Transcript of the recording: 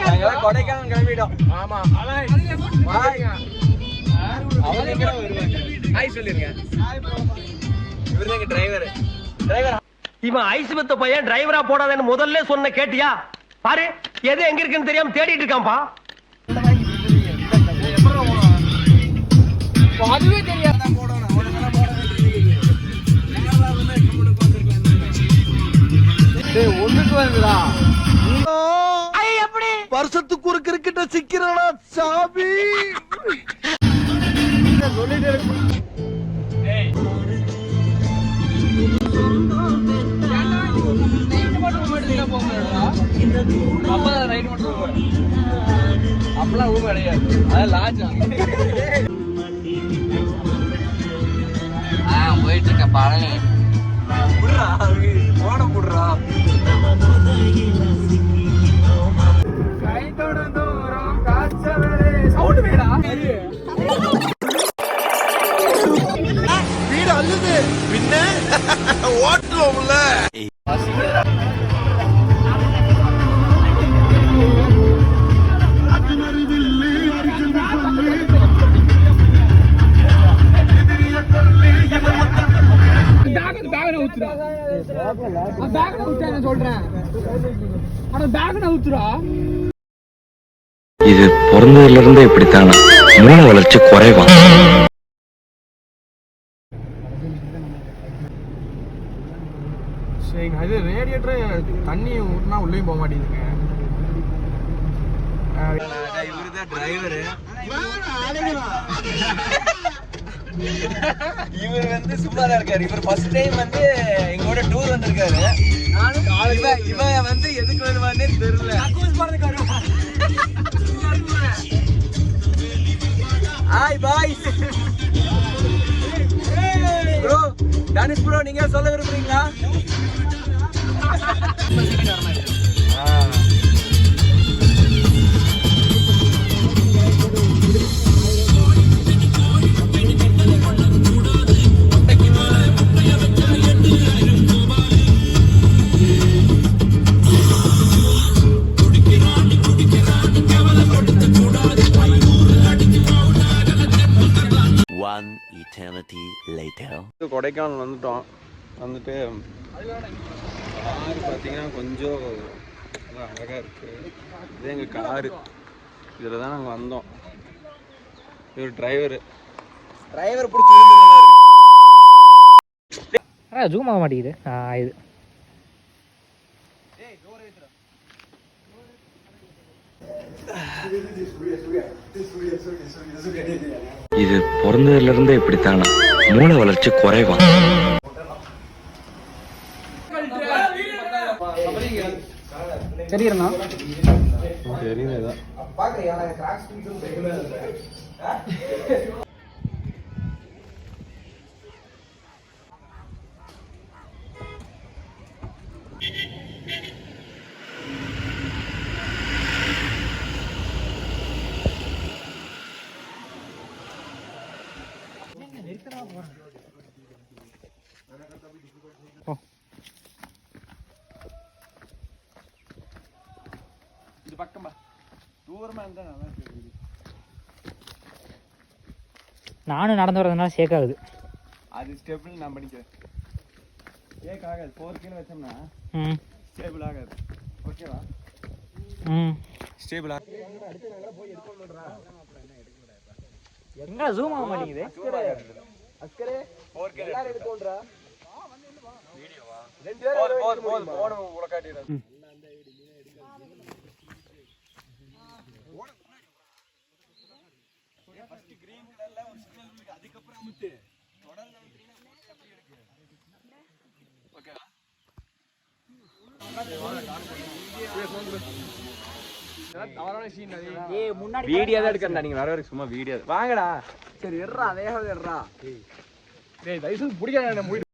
நாங்கெல்லாம் கொடைக்கானல் கிளம்பிட்டோம். ஆமா. பாய். அவங்க எங்க வருவாங்க ஹாய் சொல்லிருங்க. இவருதாங்க டிரைவர் டிரைவர் இவன் ஐஸ் வித்த பையன் டிரைவரா போடாதேன்னு முதல்ல சொன்ன கேட்டியா? பாரு எது எங்க இருக்குன்னு தெரியாம தேடிட்டு இருக்கான்பா அதுவே தெரியாது. ஒண்ணுக்கு வந்துடா சிக்கிறானா சாமி? அப்பதான் ரைட் மட்டும் அப்பெல்லாம் ஊர் கிடையாது அதான் லாஜா போயிட்டு இருக்க பழனி. புடுறா போன புடுறா ஊத்துறா இது பிறந்ததுல இருந்தே இப்படித்தானா? மூளை வளர்ச்சி குறைவா? சரிங்க அது ரேடியேட்டர் தண்ணி ஊற்றினா உள்ளேயும் போக மாட்டேங்குதுங்க. இவருதான் டிரைவரு இவர் வந்து சும்மா தான் இருக்காரு. இவர் ஃபர்ஸ்ட் டைம் வந்து எங்களோட டூர் வந்திருக்காரு. இவன் இவன் வந்து எதுக்கு வருவானே தெரியல. ப்ரோ நீங்க சொல்ல விரும்புறீங்களா? Eternity later. கொடைக்கானல் வந்துட்டோம். வந்துட்டு கார் பார்த்தீங்கன்னா கொஞ்சம் அழகாக இருக்கு. இது எங்கள் காரு. இதில் தான் நாங்கள் வந்தோம். இவர் டிரைவரு டிரைவர் பிடிச்சி ஜூம் ஆக மாட்டேங்குது. இது. இது பிறந்ததுல இருந்தே இப்படித்தானா? மூளை வளர்ச்சி குறைவா? தெரியறனா தெரியுதா இது பக்கமா தூரமா இருந்தா நல்லா தெரியுது நானும் நடந்து வரதுனால ஷேக் ஆகுது அது ஸ்டெபிள் நான் பண்ணிக்கிறேன் ஏக் ஆகாது ஃபோர் கீழே வச்சோம்னா ம் ஸ்டேபிள் ஆகாது ஓகேவா ம் ஸ்டேபிள் ஆகாது எங்க ஜூம் ஆக மாட்டேங்குது கீழே எடுத்துக்கோன்றா வீடியோவா ரெண்டு பேரும் போதும் போதும் போன உலகாட்டிடுறேன் வீடியோ தான் நீங்க வர வரைக்கும் சும்மா வீடியோ வாங்கடா. சரி எட்ரா வேக எட்ரா டேய் தயவு செஞ்சு பிடிக்காத முடிவு